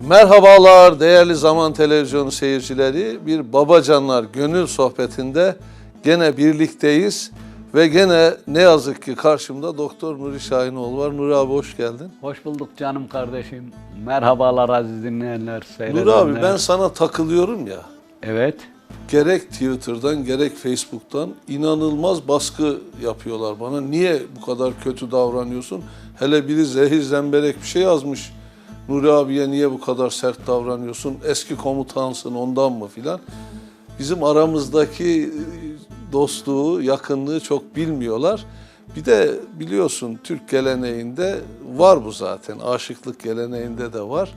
Merhabalar değerli Zaman Televizyonu seyircileri. Bir Babacanlar Gönül Sohbeti'nde gene birlikteyiz. Ve gene ne yazık ki karşımda Doktor Nuri Şahinoğlu var. Nuri abi hoş geldin. Hoş bulduk canım kardeşim. Merhabalar aziz dinleyenler, seyredenler. Nuri abi ben sana takılıyorum ya. Evet. Gerek Twitter'dan gerek Facebook'tan inanılmaz baskı yapıyorlar bana. Niye bu kadar kötü davranıyorsun? Hele biri zehir zemberek bir şey yazmış. Nuri abiye niye bu kadar sert davranıyorsun? Eski komutansın ondan mı filan? Bizim aramızdaki e, dostluğu, yakınlığı çok bilmiyorlar. Bir de biliyorsun Türk geleneğinde var bu zaten. Aşıklık geleneğinde de var.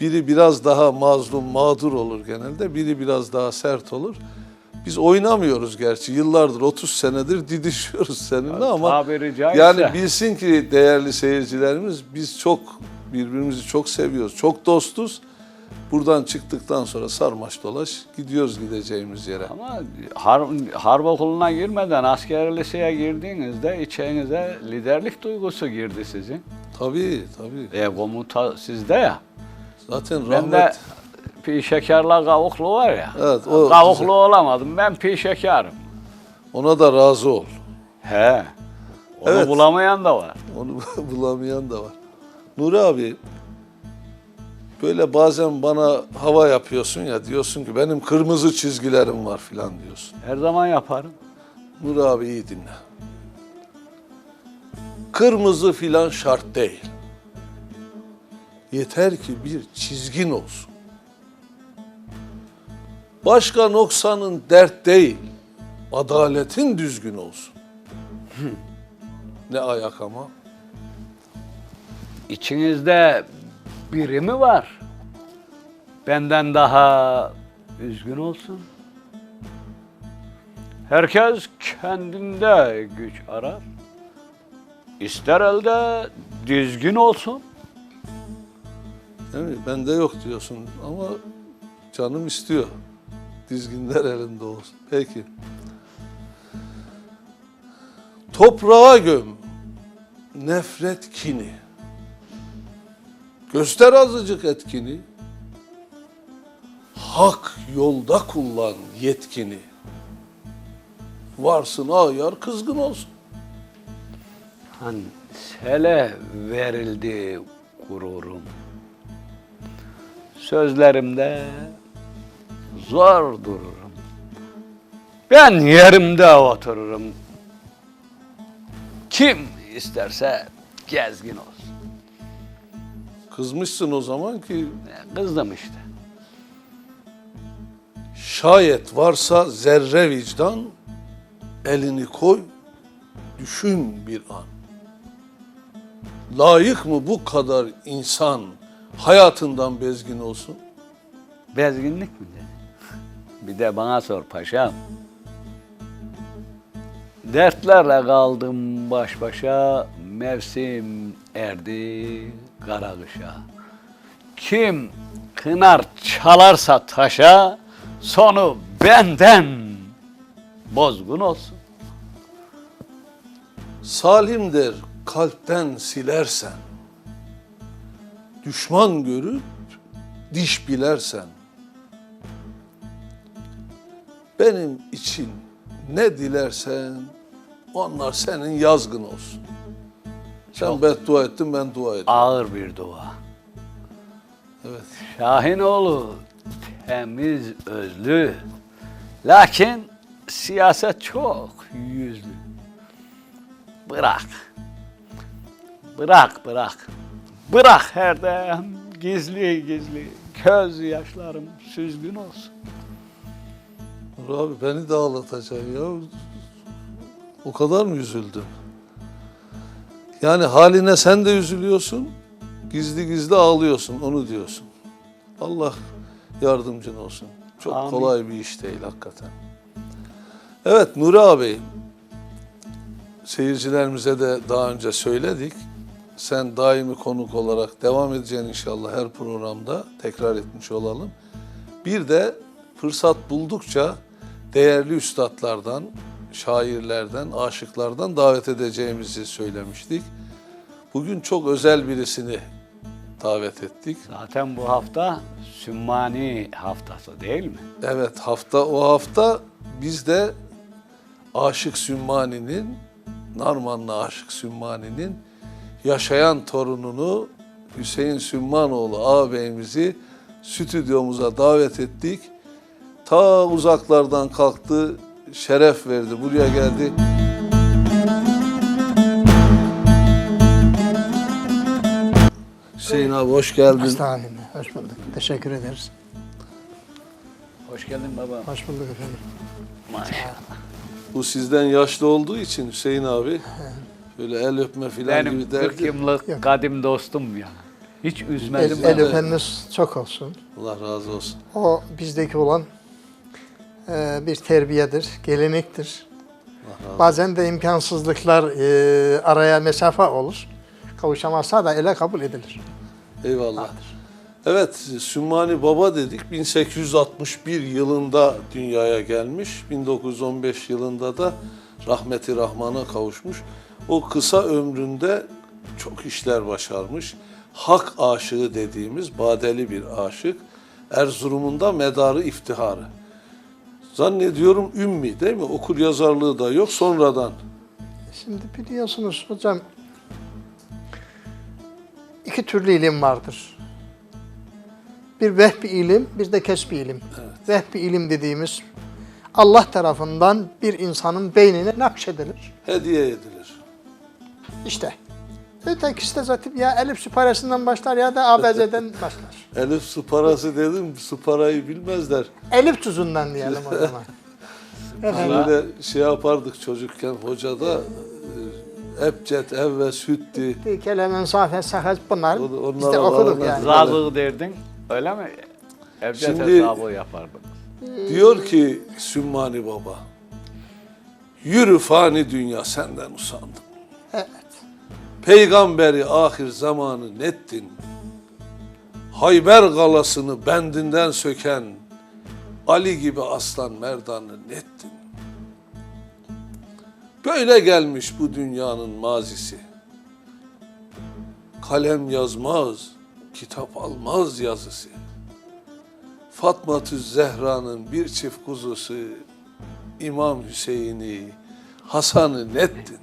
Biri biraz daha mazlum, mağdur olur genelde. Biri biraz daha sert olur. Biz oynamıyoruz gerçi. Yıllardır, 30 senedir didişiyoruz seninle ama yani bilsin ki değerli seyircilerimiz biz çok birbirimizi çok seviyoruz. Çok dostuz. Buradan çıktıktan sonra sarmaş dolaş gidiyoruz gideceğimiz yere. Ama har, harp okuluna girmeden asker liseye girdiğinizde içinize liderlik duygusu girdi sizin. Tabii tabii. E komuta sizde ya. Zaten Ben de rahmet pi şekerla kavuklu var ya. Evet, o kavuklu güzel. olamadım. Ben pi şekerim. ona da razı ol. He. Onu Evet. bulamayan da var. Onu bulamayan da var. Nuri abi böyle bazen bana hava yapıyorsun ya diyorsun ki benim kırmızı çizgilerim var filan diyorsun. Her zaman yaparım. Nuri abi iyi dinle. Kırmızı filan şart değil. Yeter ki bir çizgin olsun. Başka noksanın dert değil, adaletin düzgün olsun. ne ayak ama. İçinizde biri mi var? Benden daha üzgün olsun. Herkes kendinde güç arar. İster elde düzgün olsun. Değil mi? Bende yok diyorsun ama canım istiyor. Dizginler elinde olsun. Peki. Toprağa göm nefret kini. Göster azıcık etkini. Hak yolda kullan yetkini. Varsın ayar kızgın olsun. Hani sele verildi gururum. Sözlerimde zor dururum. Ben yerimde otururum. Kim isterse gezgin olsun. Kızmışsın o zaman ki Kızdım işte. Şayet varsa zerre vicdan, elini koy, düşün bir an. Layık mı bu kadar insan hayatından bezgin olsun? Bezginlik mi dedi? Bir de bana sor paşam. Dertlerle kaldım baş başa, mevsim erdi kara kışa. Kim kınar çalarsa taşa, sonu benden bozgun olsun. Salimdir kalpten silersen, düşman görüp diş bilersen, benim için ne dilersen onlar senin yazgın olsun. Sen beddua ettin ben dua ettim. Ağır bir dua. Evet. Şahinoğlu temiz özlü. Lakin siyaset çok yüzlü. Bırak. Bırak bırak. Bırak her dem gizli gizli göz yaşlarım süzgün olsun. Nur abi beni de ağlatacaksın ya. O kadar mı üzüldün? Yani haline sen de üzülüyorsun, gizli gizli ağlıyorsun, onu diyorsun. Allah yardımcın olsun. Çok Amin. kolay bir iş değil hakikaten. Evet Nuri abi, seyircilerimize de daha önce söyledik. Sen daimi konuk olarak devam edeceksin inşallah her programda. Tekrar etmiş olalım. Bir de fırsat buldukça değerli üstadlardan, şairlerden, aşıklardan davet edeceğimizi söylemiştik. Bugün çok özel birisini davet ettik. Zaten bu hafta Sümmani haftası değil mi? Evet hafta o hafta biz de Aşık Sümmani'nin, Narmanlı Aşık Sümmani'nin yaşayan torununu Hüseyin Sümmanoğlu ağabeyimizi stüdyomuza davet ettik. Ta uzaklardan kalktı, şeref verdi, buraya geldi. Hüseyin abi hoş geldin. Estağfurullah. Hoş bulduk. Teşekkür ederiz. Hoş geldin baba. Hoş bulduk efendim. Maşallah. Bu sizden yaşlı olduğu için Hüseyin abi böyle el öpme falan Benim gibi 40 derdi. yıllık Yok. kadim dostum ya. Hiç El, üzmedim. el beni. öpeniniz çok olsun. Allah razı olsun. O bizdeki olan bir terbiyedir, gelenektir. Bazen de imkansızlıklar e, araya mesafe olur. Kavuşamazsa da ele kabul edilir. Eyvallah. Evet, Sümmani Baba dedik. 1861 yılında dünyaya gelmiş. 1915 yılında da rahmeti rahmana kavuşmuş. O kısa ömründe çok işler başarmış. Hak aşığı dediğimiz badeli bir aşık. Erzurum'un da medarı iftiharı. Zannediyorum ümmi değil mi? Okur yazarlığı da yok sonradan. Şimdi biliyorsunuz hocam iki türlü ilim vardır. Bir vehbi ilim, bir de kesbi ilim. Vehbi ilim dediğimiz Allah tarafından bir insanın beynine nakşedilir. Hediye edilir. İşte. Ötekisi de zaten ya elif süparesinden başlar ya da ABC'den başlar. Elif su parası dedim, su parayı bilmezler. Elif tuzundan diyelim o zaman. Efendim, Böyle şey yapardık çocukken hocada e, ebced, evve, sütti. kelemen, safe, sahac bunlar O- onlara biz de okuduk yani. Zazığı derdin. Öyle mi? Evcet Şimdi- hesabı yapardın. Diyor ki Sümmani Baba, yürü fani dünya senden usandım. Evet. Peygamberi ahir zamanı nettin. Hayber galasını bendinden söken Ali gibi aslan merdanı nettin. Böyle gelmiş bu dünyanın mazisi. Kalem yazmaz, kitap almaz yazısı. Fatma Zehra'nın bir çift kuzusu İmam Hüseyin'i, Hasan'ı nettin.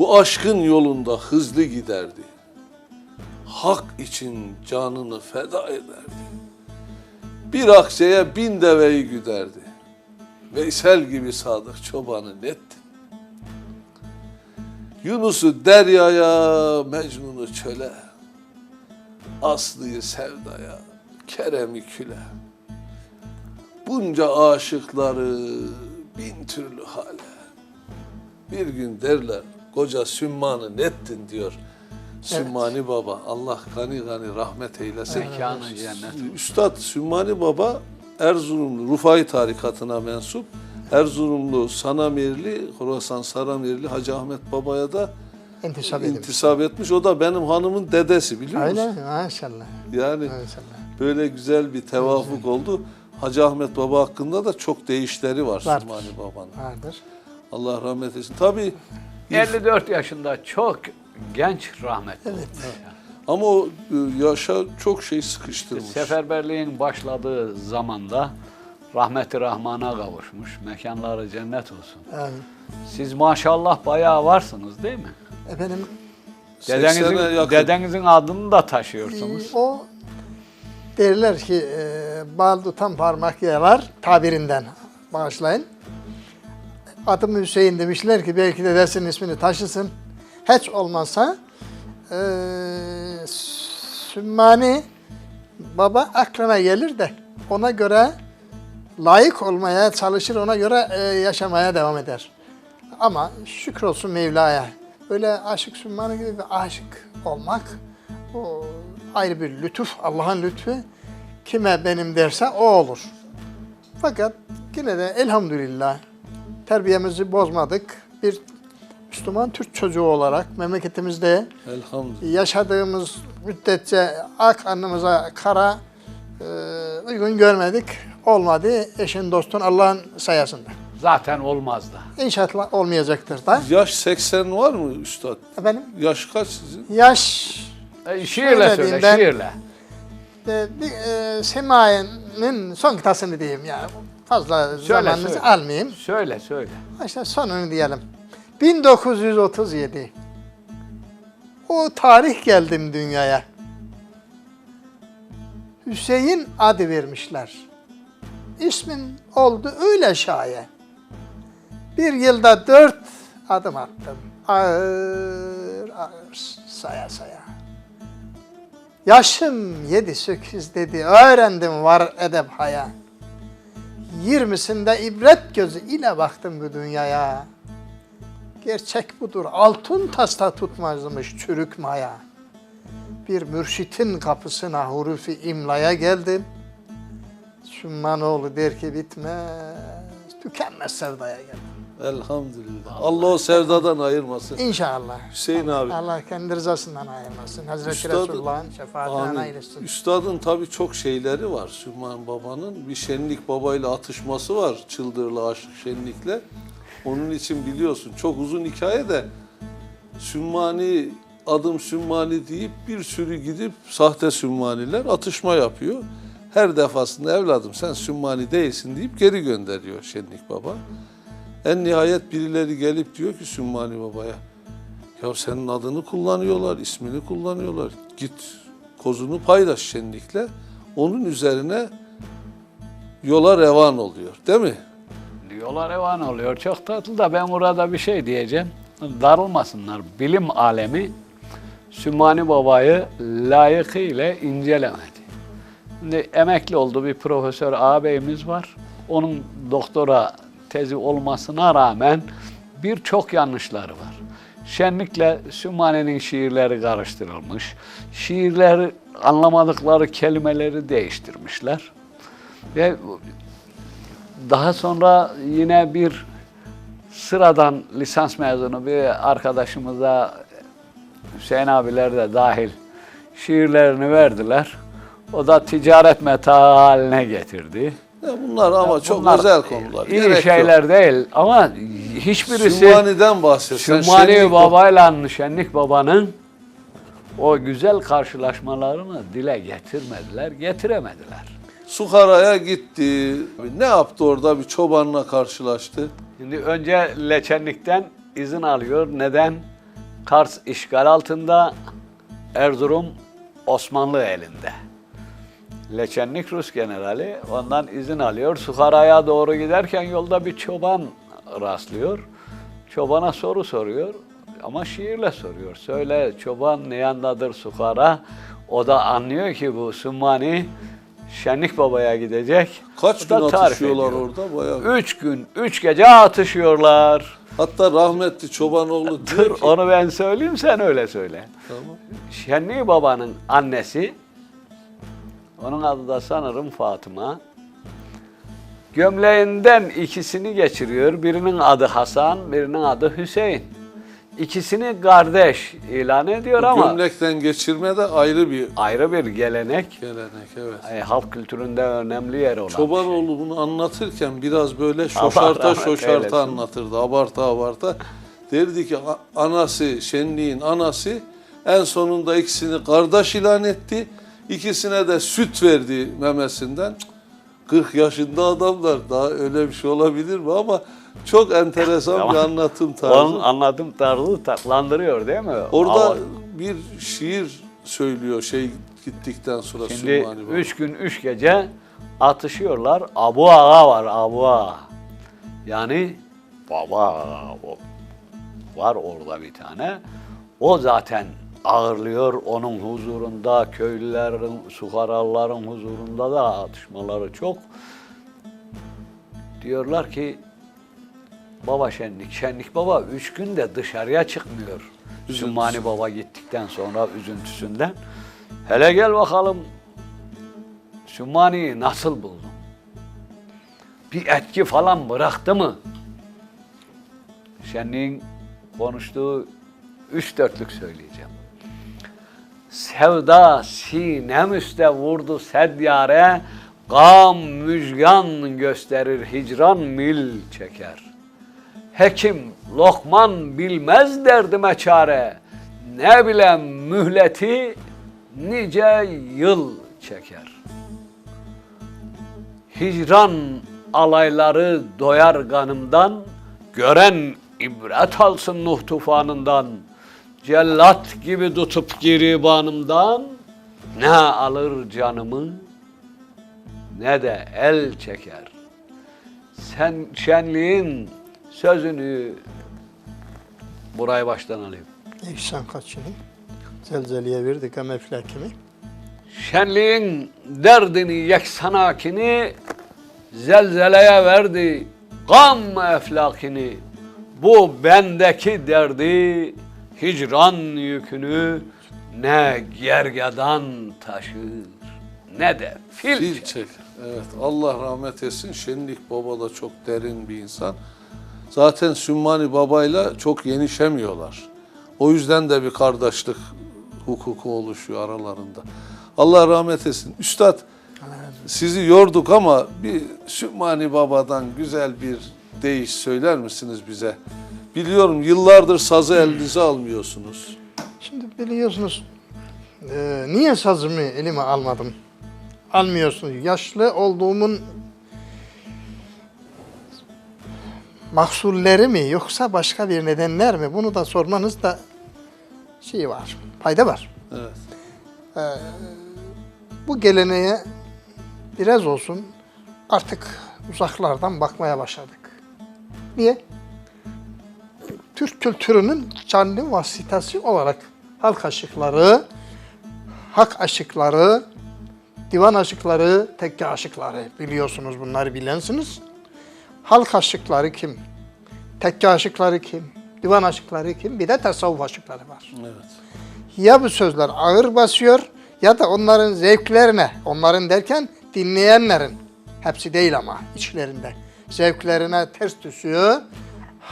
Bu aşkın yolunda hızlı giderdi. Hak için canını feda ederdi. Bir akçeye bin deveyi güderdi. Veysel gibi sadık çobanı nettin. Yunus'u deryaya, Mecnun'u çöle. Aslı'yı sevdaya, Kerem'i küle. Bunca aşıkları bin türlü hale. Bir gün derler koca Sümman'ı nettin diyor. Sümmani Baba Allah gani gani rahmet eylesin. Mekanı cennet. Üstad Sümmani Baba Erzurumlu Rufai tarikatına mensup. Erzurumlu Sanamirli, Horasan Saramirli Hacı Ahmet Baba'ya da İntisap intisap etmiş. O da benim hanımın dedesi biliyor musun? Mi? Maşallah. Yani Maşallah. böyle güzel bir tevafuk oldu. Hacı Ahmet Baba hakkında da çok değişleri var Vardır. Sümmani Baba'nın. Vardır. Allah rahmet eylesin. Tabii 54 yaşında çok genç rahmetli ya. ama o e, yaşa çok şey sıkıştırmış. Seferberliğin başladığı zamanda rahmeti rahmana kavuşmuş. Mekanları cennet olsun. Yani, Siz maşallah bayağı varsınız değil mi? efendim 80'e Dedenizin, dedenizin adını da taşıyorsunuz. e, o derler ki e, bal tutan parmak yalar tabirinden bağışlayın. Adım Hüseyin demişler ki belki dedesinin ismini taşısın. Hiç olmazsa e, Sümmani baba aklına gelir de ona göre layık olmaya çalışır, ona göre e, yaşamaya devam eder. Ama şükür olsun Mevla'ya. Öyle aşık Sümmani gibi bir aşık olmak o ayrı bir lütuf, Allah'ın lütfu. Kime benim derse o olur. Fakat yine de elhamdülillah terbiyemizi bozmadık. Bir Müslüman Türk çocuğu olarak memleketimizde Elhamdülillah. yaşadığımız müddetçe ak anımıza kara e, uygun görmedik. Olmadı. Eşin dostun Allah'ın sayesinde. Zaten olmaz da. İnşallah olmayacaktır da. Yaş 80 var mı üstad? Efendim Yaş kaç sizin? yaş E, şiirle söyle, şiirle. E, bir, e, Semaye'nin son kıtasını diyeyim ya. Fazla zamanınızı söyle. almayayım. Söyle, söyle. İşte sonunu diyelim. 1937. O tarih geldim dünyaya. Hüseyin adı vermişler. İsmin oldu öyle şaye. Bir yılda dört adım attım. Ağır ağır saya saya. Yaşım yedi sekiz dedi. Öğrendim var edep haya. Yirmisinde ibret gözü ile baktım bu dünyaya. Gerçek budur. Altın tasta tutmazmış çürük maya. Bir mürşitin kapısına hurufi imlaya geldim. Sümmanoğlu der ki bitmez, tükenmez sevdaya geldim. Elhamdülillah. Allah o sevdadan ayırmasın. İnşallah. Hüseyin abi. Allah kendi rızasından ayırmasın. Hazreti Üstadı- Resulullah'ın şefaatinden ayırsın. Üstadın tabii çok şeyleri var Süleyman Baba'nın. Bir Şenlik Baba'yla atışması var Çıldırlı Aşık Şenlik'le. Onun için biliyorsun çok uzun hikaye de Sümmani adım Sümmani deyip bir sürü gidip sahte Sümmaniler atışma yapıyor. Her defasında evladım sen Sümmani değilsin deyip geri gönderiyor Şenlik Baba. En nihayet birileri gelip diyor ki Sümmani Baba'ya ya senin adını kullanıyorlar, ismini kullanıyorlar. Git kozunu paylaş şenlikle. Onun üzerine yola revan oluyor. Değil mi? Diyorlar evan oluyor. Çok tatlı da ben burada bir şey diyeceğim. Darılmasınlar. Bilim alemi Sümani Baba'yı layıkıyla incelemedi. Şimdi emekli oldu bir profesör ağabeyimiz var. Onun doktora tezi olmasına rağmen birçok yanlışları var. Şenlikle Sümani'nin şiirleri karıştırılmış. Şiirleri anlamadıkları kelimeleri değiştirmişler. Ve daha sonra yine bir sıradan lisans mezunu bir arkadaşımıza Hüseyin abiler de dahil şiirlerini verdiler. O da ticaret metaı haline getirdi. Ya bunlar ama çok Bunlar özel konular. İyi Gerek şeyler değil ama hiçbirisi yok. Sümmani'den bahset. Sen Sümmani Şenlik babayla Şenlik babanın o güzel karşılaşmalarını dile getirmediler, getiremediler. Sukhara'ya gitti. Ne yaptı orada? Bir çobanla karşılaştı. Şimdi önce Leçenlik'ten izin alıyor. Neden? Kars işgal altında, Erzurum Osmanlı elinde. Leçenlik Rus generali ondan izin alıyor. Sukhara'ya doğru giderken yolda bir çoban rastlıyor. Çobana soru soruyor ama şiirle soruyor. Söyle çoban ne yandadır Sukhara? O da anlıyor ki bu Sümmani Şenlik Baba'ya gidecek. Kaç gün atışıyorlar ediyor. orada? Bayağı. Üç gün, üç gece atışıyorlar. Hatta rahmetli Çobanoğlu diyor Dur ki... onu ben söyleyeyim sen öyle söyle. Tamam. Şenli Baba'nın annesi, onun adı da sanırım Fatıma. Gömleğinden ikisini geçiriyor. Birinin adı Hasan, birinin adı Hüseyin. İkisini kardeş ilan ediyor ama Gömlekten geçirme de ayrı bir ayrı bir gelenek. gelenek. Evet. e, halk kültüründe önemli yeri olan bir şey. Çobanoğlu bunu anlatırken biraz böyle Allah şoşarta rahmet şoşarta eylesin. anlatırdı. Abarta abarta. Derdi ki "A- anası, şenliğin anası en sonunda ikisini kardeş ilan etti. İkisine de süt verdi memesinden. Cık, 40 yaşında adamlar daha öyle bir şey olabilir mi ama çok enteresan bir anlatım tarzı. Onun anladım tarzı tatlandırıyor değil mi? Orada Ama bir şiir söylüyor şey gittikten sonra Şimdi Sümmani Baba. üç gün üç gece atışıyorlar. Abu Ağa var Abu Ağa. Yani baba o- var orada bir tane. O zaten ağırlıyor onun huzurunda, köylülerin, sukaralların huzurunda da atışmaları çok. Diyorlar ki baba şenlik, şenlik baba üç günde dışarıya çıkmıyor. Sümmani baba gittikten sonra üzüntüsünden. Hele gel bakalım Sümmani'yi nasıl buldun? Bir etki falan bıraktı mı? Şenliğin konuştuğu üç dörtlük söyleyeceğim. Sevda sinem üste vurdu sedyare, gam müjgan gösterir hicran mil çeker. Hekim Lokman bilmez derdime çare, ne bilem mühleti nice yıl çeker. Hicran alayları doyar kanımdan, gören ibret alsın Nuh tufanından. Cellat gibi tutup giribanımdan, ne alır canımı, ne de el çeker. Sen şenliğin sözünü burayı baştan alayım. İhsan kaçını. Zelzeliye verdik ama eflakimi. Şenliğin derdini yeksanakini zelzeleye verdi gam eflakini. Bu bendeki derdi hicran yükünü ne gergedan taşır ne de fil, Fil çeker. çek. Evet Allah rahmet etsin. Şenlik Baba da çok derin bir insan. Zaten Sümmani Baba'yla çok yenişemiyorlar. O yüzden de bir kardeşlik hukuku oluşuyor aralarında. Allah rahmet etsin. Üstad sizi yorduk ama bir Sümmani Baba'dan güzel bir deyiş söyler misiniz bize? Biliyorum yıllardır sazı elinize almıyorsunuz. Şimdi biliyorsunuz e, niye sazımı elime almadım? Almıyorsunuz. Yaşlı olduğumun mahsulleri mi yoksa başka bir nedenler mi? Bunu da sormanız da şey var, fayda var. Evet. Bu geleneğe biraz olsun artık uzaklardan bakmaya başladık. Niye? Türk kültürünün canlı vasıtası olarak halk aşıkları, hak aşıkları, divan aşıkları, tekke aşıkları biliyorsunuz bunları bilensiniz. Halk aşıkları kim? Tekke aşıkları kim? Divan aşıkları kim? Bir de tasavvuf aşıkları var Evet. ya bu sözler ağır basıyor ya da onların zevklerine, onların derken dinleyenlerin, hepsi değil ama içlerinde, zevklerine ters düşüyor.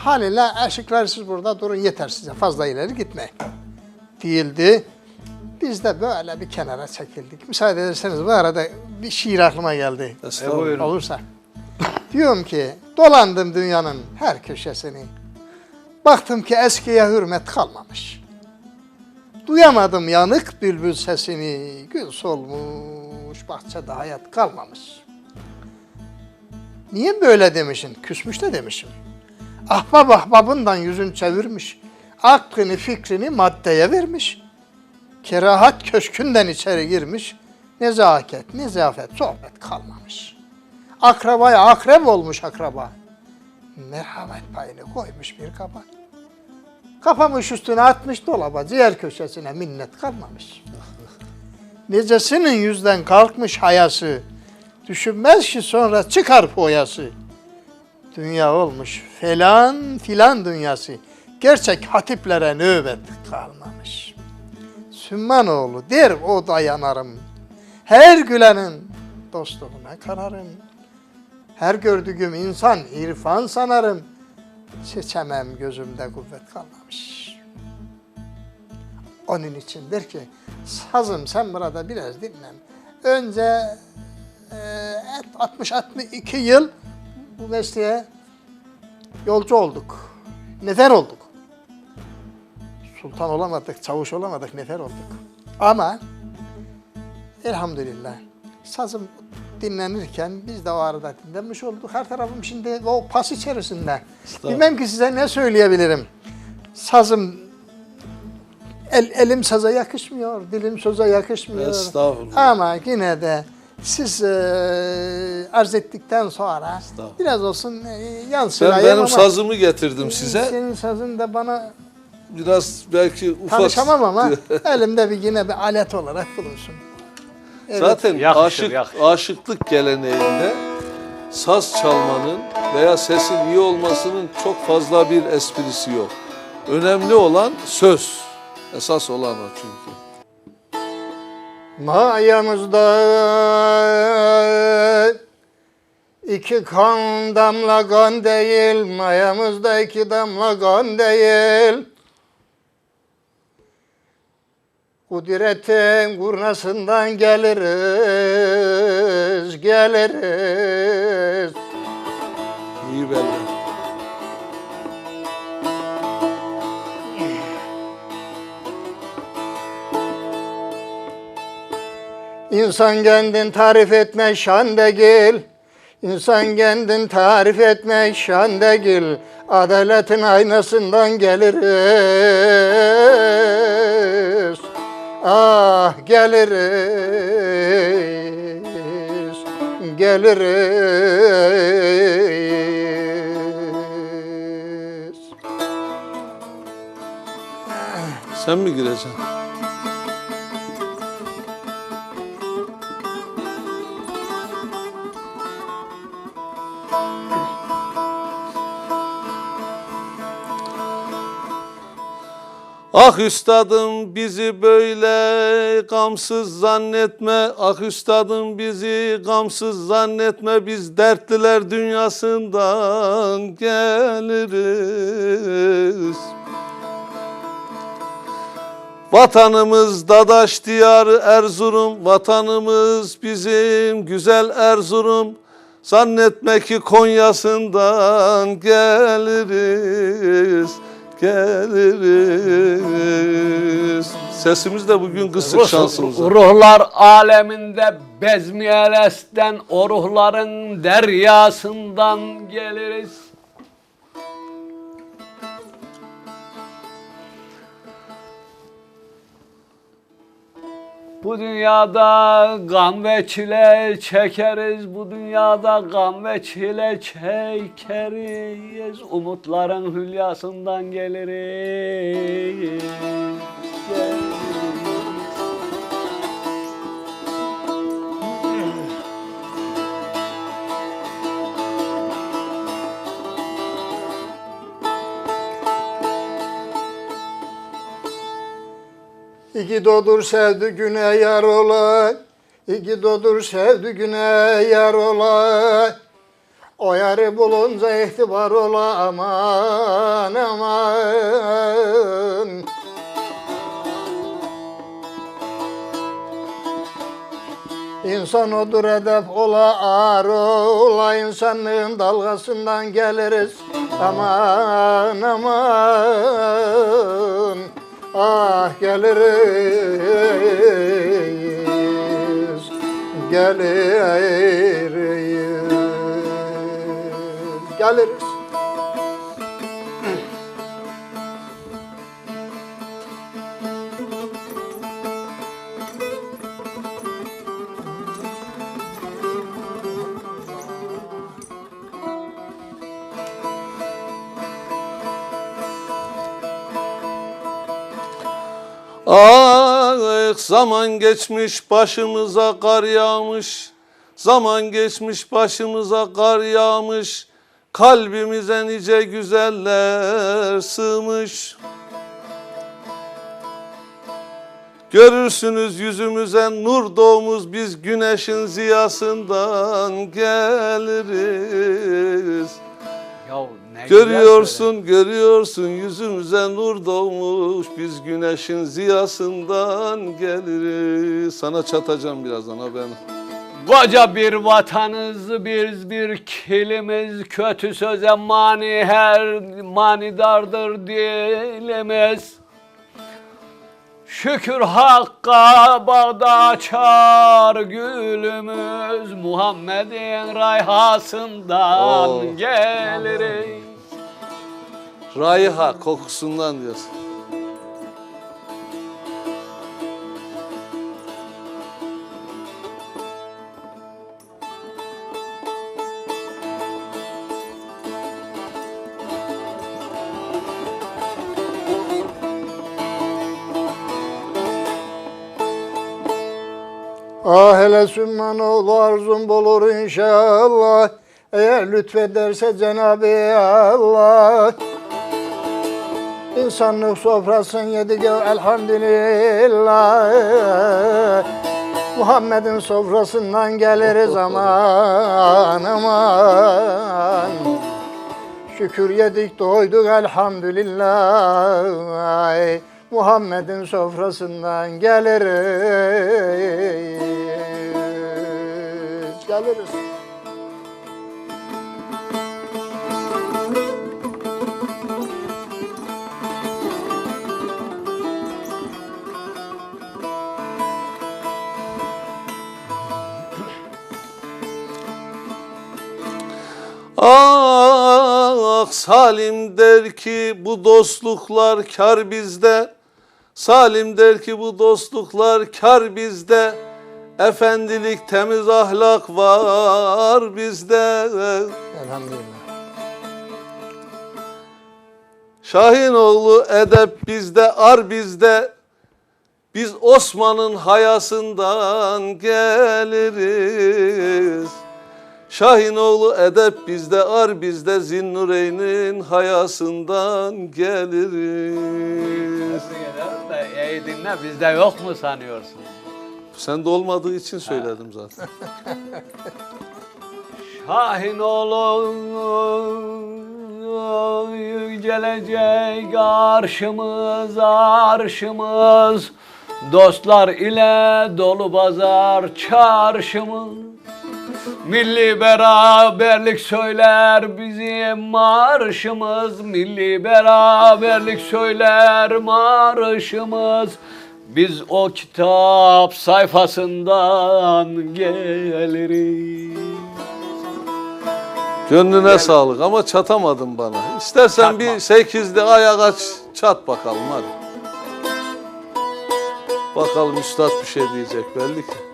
Haliyle aşıklar siz burada durun yeter size fazla ileri gitmeyin. Değildi. Biz de böyle bir kenara çekildik. Müsaade ederseniz bu arada bir şiir aklıma geldi. Buyurun. Olursa. Diyorum ki dolandım dünyanın her köşesini. Baktım ki eskiye hürmet kalmamış. Duyamadım yanık bülbül sesini, gül solmuş, bahçede hayat kalmamış. Niye böyle demişsin? Küsmüş de demişim. Ahbap ahbabından yüzün çevirmiş, aklını fikrini maddeye vermiş. Kerahat köşkünden içeri girmiş, nezaket, nezafet, sohbet kalmamış. Akrabaya akrep olmuş akraba. Merhamet payını koymuş bir kaba. Kapamış üstüne atmış dolaba, diğer köşesine minnet kalmamış. Necesinin yüzden kalkmış hayası, düşünmez ki sonra çıkar foyası. Dünya olmuş falan filan dünyası, gerçek hatiplere nöbet kalmamış. Sümmanoğlu der o dayanarım, her gülenin dostluğuna kanarım. Her gördüğüm insan irfan sanarım, seçemem gözümde kuvvet kalmamış. Onun için der ki, sazım sen burada biraz dinlen. Önce e, 60-62 yıl bu mesleğe yolcu olduk. Nefer olduk. Sultan olamadık, çavuş olamadık, nefer olduk. Ama elhamdülillah sazım dinlenirken biz de o arada dinlenmiş olduk. Her tarafım şimdi o pas içerisinde. Bilmem ki size ne söyleyebilirim. Sazım el, elim saza yakışmıyor, dilim söze yakışmıyor. Estağfurullah. Ama yine de siz e, arz ettikten sonra biraz olsun e, Ben yansırayım benim ama sazımı getirdim size. senin sazın da bana Biraz belki ufak. tanışamam ama elimde bir yine bir alet olarak bulunsun. Evet. Zaten Yakışır, aşık, yakışır. aşıklık geleneğinde saz çalmanın veya sesin iyi olmasının çok fazla bir esprisi yok. Önemli olan söz. Esas olan o çünkü. Mayamızda iki kan damla kan değil, mayamızda iki damla kan değil. Kudretin kurnasından geliriz, geliriz. İyi belli. İnsan kendin tarif etme şan değil. İnsan kendin tarif etme şan değil. Adaletin aynasından geliriz. Ah geliriz. Geliriz. Sen mi gireceksin? Ah üstadım bizi böyle gamsız zannetme. Ah üstadım bizi gamsız zannetme. Biz dertliler dünyasından geliriz. Vatanımız Dadaş diyarı Erzurum, vatanımız bizim güzel Erzurum. Zannetme ki Konya'sından geliriz, geliriz. Sesimiz de bugün kısık şansımıza. Ruhlar aleminde bezmi elesten, o ruhların deryasından geliriz. Bu dünyada gam ve çile çekeriz, bu dünyada gam ve çile çekeriz. Umutların hülyasından geliriz. geliriz. Dodur sevdi güne yar ola. İki dodur sevdi güne yar ola. O yarı bulunca ihtibar ola aman aman. İnsan odur hedef ola ağır ola insanlığın dalgasından geliriz aman aman ah geliriz geliriz geliriz zaman geçmiş başımıza kar yağmış. Zaman geçmiş başımıza kar yağmış. Kalbimize nice güzeller sığmış. Görürsünüz yüzümüze nur doğmuz biz güneşin ziyasından geliriz. Görüyorsun, görüyorsun yüzümüze nur doğmuş. Biz güneşin ziyasından geliriz. Sana çatacağım birazdan haberini. Koca bir vatanız biz bir kilimiz kötü söze mani her manidardır dilimiz. Şükür Hakk'a bağda açar gülümüz Muhammed'in rayhasından Oh. geliriz. Raiha kokusundan diyorsun. Ah hele Sümman oğlu arzum bulur inşallah. Eğer lütfederse Cenab-ı Allah. İnsanlık sofrasın yedi göv elhamdülillah. Muhammed'in sofrasından geliriz aman aman. Şükür yedik doyduk elhamdülillah. Muhammed'in sofrasından geliriz. Geliriz. Ah Salim der ki bu dostluklar kar bizde Salim der ki bu dostluklar kar bizde Efendilik temiz ahlak var bizde Elhamdülillah. Şahinoğlu edep bizde, ar bizde. Biz Osman'ın hayasından geliriz. Şahinoğlu edep bizde, ar bizde. Zinnureyn'in hayasından geliriz. İyi dinle bizde yok mu sanıyorsun? Sen de olmadığı için söyledim zaten. Şahin oğlu yücelecek arşımız arşımız Dostlar ile dolu pazar çarşımız Milli beraberlik söyler bizim marşımız Milli beraberlik söyler marşımız Biz o kitap sayfasından geliriz Gönlüne sağlık ama çatamadın bana. İstersen Çatma. bir sekizli ayak aç, çat bakalım hadi. Bakalım üstad bir şey diyecek belli ki.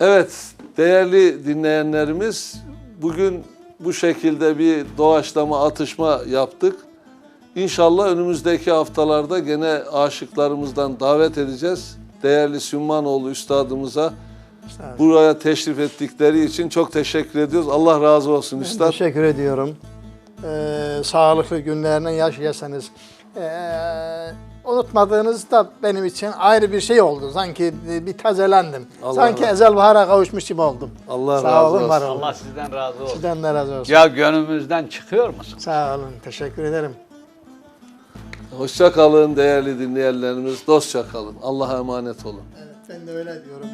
Evet, değerli dinleyenlerimiz, bugün bu şekilde bir doğaçlama atışma yaptık. İnşallah önümüzdeki haftalarda gene aşıklarımızdan davet edeceğiz. Değerli Sümmanoğlu Üstadımıza buraya teşrif ettikleri için çok teşekkür ediyoruz. Allah razı olsun Ben Üstad. Teşekkür ediyorum. Ee, sağlıklı günlerini yaşayasanız. Ee, unutmadığınız da benim için ayrı bir şey oldu. Sanki bir tazelendim. Allah Sanki razı- ezel bahara kavuşmuş gibi oldum. Allah Sağ razı olun, var olsun. olun. Allah sizden razı olsun. Sizden de razı olsun. Ya gönlümüzden çıkıyor musun? Sağ olun. Teşekkür ederim. Hoşça kalın değerli dinleyenlerimiz. Dostça kalın. Allah'a emanet olun. Evet, ben de öyle diyorum.